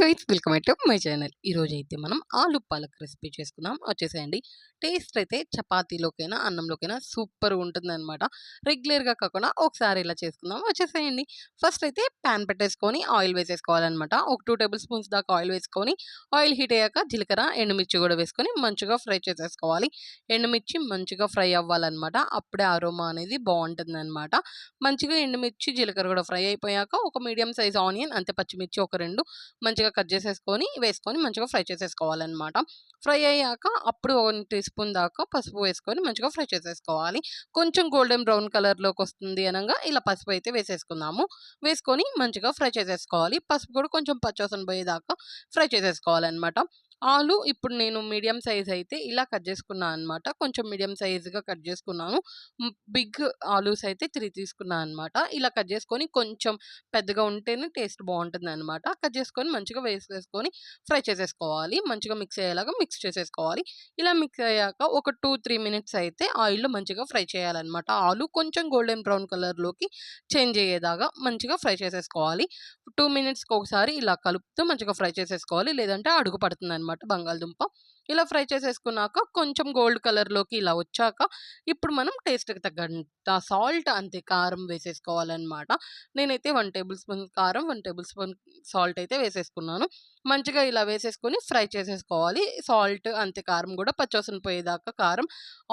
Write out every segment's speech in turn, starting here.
Guys welcome to my channel. ఈరోజు అయితే మనం ఆలు పాలక్ రెసిపీ చేసుకుందాం. వచ్చేసేయండి. టేస్ట్ అయితే చపాతీలోకైనా అన్నంలోకైనా సూపర్ ఉంటుందన్నమాట. రెగ్యులర్గా కాకుండా ఒకసారి ఇలా చేసుకుందాం. వచ్చేసేయండి. ఫస్ట్ అయితే ప్యాన్ పెట్టేసుకొని ఆయిల్ వేసేసుకోవాలన్నమాట. ఒక టూ టేబుల్ స్పూన్స్ దాకా ఆయిల్ వేసుకొని ఆయిల్ హీట్ అయ్యాక జీలకర్ర ఎండుమిర్చి కూడా వేసుకొని మంచిగా ఫ్రై చేసేసుకోవాలి. ఎండుమిర్చి మంచిగా ఫ్రై అవ్వాలన్నమాట. అప్పుడే అరోమా అనేది బాగుంటుంది అనమాట మంచిగా ఎండుమిర్చి జీలకర్ర కూడా ఫ్రై అయిపోయాక ఒక మీడియం సైజ్ ఆనియన్ అంతే పచ్చిమిర్చి ఒక రెండు మంచిగా కట్ చేసేసుకొని వేసుకొని మంచిగా ఫ్రై చేసేసుకోవాలన్నమాట. ఫ్రై అయ్యాక అప్పుడు వన్ టీ స్పూన్ దాకా పసుపు వేసుకొని మంచిగా ఫ్రై చేసేసుకోవాలి. కొంచెం గోల్డెన్ బ్రౌన్ కలర్లోకి వస్తుంది అనగా ఇలా పసుపు అయితే వేసేసుకుందాము. వేసుకొని మంచిగా ఫ్రై చేసేసుకోవాలి. పసుపు కూడా కొంచెం పచ్చోసన పోయేదాకా ఫ్రై చేసేసుకోవాలన్నమాట. ఆలు ఇప్పుడు నేను మీడియం సైజ్ అయితే ఇలా కట్ చేసుకున్నాను అనమాట కొంచెం మీడియం సైజ్గా కట్ చేసుకున్నాను. బిగ్ ఆలూస్ అయితే త్రీ తీసుకున్నాను అనమాట ఇలా కట్ చేసుకొని కొంచెం పెద్దగా ఉంటేనే టేస్ట్ బాగుంటుంది అనమాట కట్ చేసుకొని మంచిగా వేసేసుకొని ఫ్రై చేసేసుకోవాలి. మంచిగా మిక్స్ అయ్యేలాగా మిక్స్ చేసేసుకోవాలి. ఇలా మిక్స్ అయ్యాక ఒక టూ త్రీ మినిట్స్ అయితే ఆయిల్లో మంచిగా ఫ్రై చేయాలన్నమాట. ఆలు కొంచెం గోల్డెన్ బ్రౌన్ కలర్లోకి చేంజ్ అయ్యేదాకా మంచిగా ఫ్రై చేసేసుకోవాలి. టూ మినిట్స్కి ఒకసారి ఇలా కలుపుతూ మంచిగా ఫ్రై చేసేసుకోవాలి. లేదంటే అడుగు పడుతుంది అనమాట బంగాళదుంప. ఇలా ఫ్రై చేసేసుకున్నాక కొంచెం గోల్డ్ కలర్లోకి ఇలా వచ్చాక ఇప్పుడు మనం టేస్ట్కి తగ్గంత సాల్ట్ అంతే కారం వేసేసుకోవాలన్నమాట. నేనైతే వన్ టేబుల్ స్పూన్ కారం వన్ టేబుల్ స్పూన్ సాల్ట్ అయితే వేసేసుకున్నాను. మంచిగా ఇలా వేసేసుకొని ఫ్రై చేసేసుకోవాలి. సాల్ట్ అంతే కారం కూడా పచ్చోసన పోయేదాకా కారం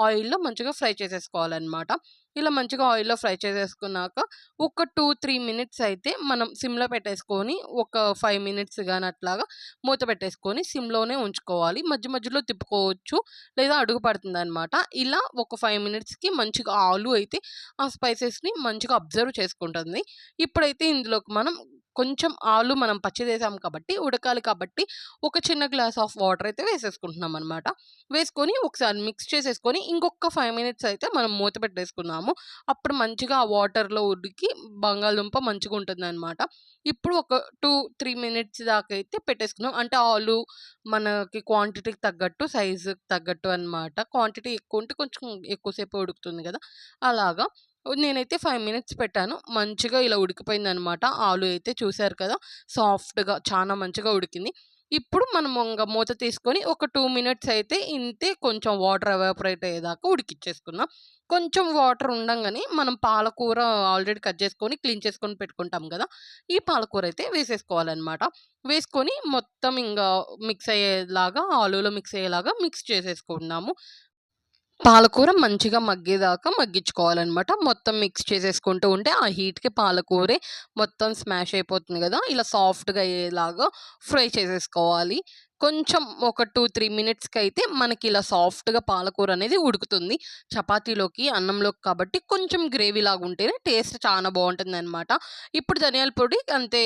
ఆయిల్లో మంచిగా ఫ్రై చేసేసుకోవాలన్నమాట. ఇలా మంచిగా ఆయిల్లో ఫ్రై చేసేసుకున్నాక ఒక టూ త్రీ మినిట్స్ అయితే మనం సిమ్లో పెట్టేసుకొని ఒక ఫైవ్ మినిట్స్ కానీ అట్లాగా మూత పెట్టేసుకొని సిమ్లోనే ఉంచుకోవాలి. మధ్య మధ్య మధ్యలో తిప్పుకోవచ్చు లేదా అడుగు పడుతుంది అనమాట ఇలా ఒక ఫైవ్ మినిట్స్కి మంచిగా ఆలు అయితే ఆ స్పైసెస్ని మంచిగా అబ్జర్వ్ చేసుకుంటుంది. ఇప్పుడైతే ఇందులోకి మనం కొంచెం ఆలు మనం పచ్చి వేసాం కాబట్టి ఉడకాలి కాబట్టి ఒక చిన్న గ్లాస్ ఆఫ్ వాటర్ అయితే వేసేసుకుంటున్నాం అనమాట వేసుకొని ఒకసారి మిక్స్ చేసేసుకొని ఇంకొక ఫైవ్ మినిట్స్ అయితే మనం మూత పెట్టేసుకున్నాము. అప్పుడు మంచిగా ఆ వాటర్లో ఉడికి బంగాళదుంప మంచిగా ఉంటుంది అనమాట ఇప్పుడు ఒక టూ త్రీ మినిట్స్ దాకా అయితే పెట్టేసుకున్నాం. అంటే ఆలు మనకి క్వాంటిటీకి తగ్గట్టు సైజుకి తగ్గట్టు అనమాట క్వాంటిటీ ఎక్కువ ఉంటే కొంచెం ఎక్కువసేపు ఉడుకుతుంది కదా. అలాగా నేనైతే ఫైవ్ మినిట్స్ పెట్టాను. మంచిగా ఇలా ఉడికిపోయిందనమాట. ఆలు అయితే చూశారు కదా సాఫ్ట్గా చాలా మంచిగా ఉడికింది. ఇప్పుడు మనం ఇంకా మూత తీసుకొని ఒక టూ మినిట్స్ అయితే ఇంతే కొంచెం వాటర్ ఎవాపరేట్ అయ్యేదాకా ఉడికిచ్చేసుకున్నాం కొంచెం వాటర్ ఉండంగానే మనం పాలకూర ఆల్రెడీ కట్ చేసుకొని క్లీన్ చేసుకొని పెట్టుకుంటాం కదా ఈ పాలకూర అయితే వేసేసుకోవాలన్నమాట వేసుకొని మొత్తం ఇంకా మిక్స్ అయ్యేలాగా ఆలులో మిక్స్ అయ్యేలాగా మిక్స్ చేసేసుకున్నాము. పాలకూర మంచిగా మగ్గేదాకా మగ్గించుకోవాలన్నమాట. మొత్తం మిక్స్ చేసేసుకుంటూ ఉంటే ఆ హీట్కి పాలకూరే మొత్తం స్మాష్ అయిపోతుంది కదా. ఇలా సాఫ్ట్గా అయ్యేలాగా ఫ్రై చేసేసుకోవాలి. కొంచెం ఒక టూ త్రీ మినిట్స్కి అయితే మనకి ఇలా సాఫ్ట్గా పాలకూర అనేది ఉడుకుతుంది. చపాతీలోకి అన్నంలోకి కాబట్టి కొంచెం గ్రేవీ లాగా ఉంటేనే టేస్ట్ చాలా బాగుంటుంది అనమాట ఇప్పుడు ధనియాల పొడి అంతే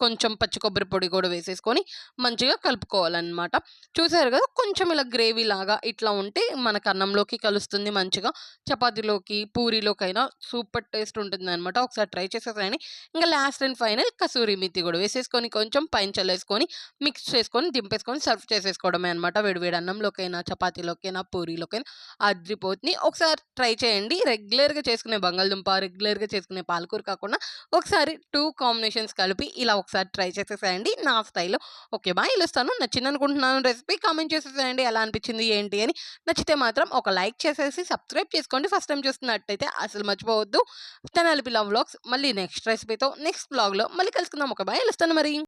కొంచెం పచ్చి కొబ్బరి పొడి కూడా వేసేసుకొని మంచిగా కలుపుకోవాలన్నమాట. చూసారు కదా! కొంచెం ఇలా గ్రేవీ లాగా ఇట్లా ఉంటే మనకు అన్నంలోకి కలుస్తుంది మంచిగా. చపాతీలోకి పూరీలోకైనా సూపర్ టేస్ట్ ఉంటుంది అనమాట ఒకసారి ట్రై చేసేసాయని ఇంకా లాస్ట్ అండ్ ఫైనల్ కసూరి మితి కూడా వేసేసుకొని కొంచెం పైన చల్లేసుకొని మిక్స్ చేసుకొని దింపేసుకొని సర్వ్ చేసేసుకోవడమే అనమాట వేడివేడి అన్నంలోకైనా చపాతీలోకైనా పూరీలోకైనా అద్రిపోతుంది. ఒకసారి ట్రై చేయండి. రెగ్యులర్గా చేసుకునే బంగాళదుంప రెగ్యులర్గా చేసుకునే పాలకూర కాకుండా ఒకసారి టూ కాంబినేషన్స్ కలిపి ఇలా ఒకసారి ట్రై చేసేసేయండి. నా స్థాయిలో ఓకే బాయ్. ఇస్తాను నచ్చింది అనుకుంటున్నాను రెసిపీ కామెంట్ చేసేసేయండి. ఎలా అనిపించింది ఏంటి అని. నచ్చితే మాత్రం ఒక లైక్ చేసేసి సబ్స్క్రైబ్ చేసుకోండి. ఫస్ట్ టైం చూస్తున్నట్టయితే అసలు మర్చిపోవద్దు. తెనాలి పిల్ల వ్లాగ్స్. మళ్ళీ నెక్స్ట్ రెసిపీతో నెక్స్ట్ బ్లాగ్లో మళ్ళీ కలుసుకుందాం. ఒక బాయ్. ఇస్తాను మరి.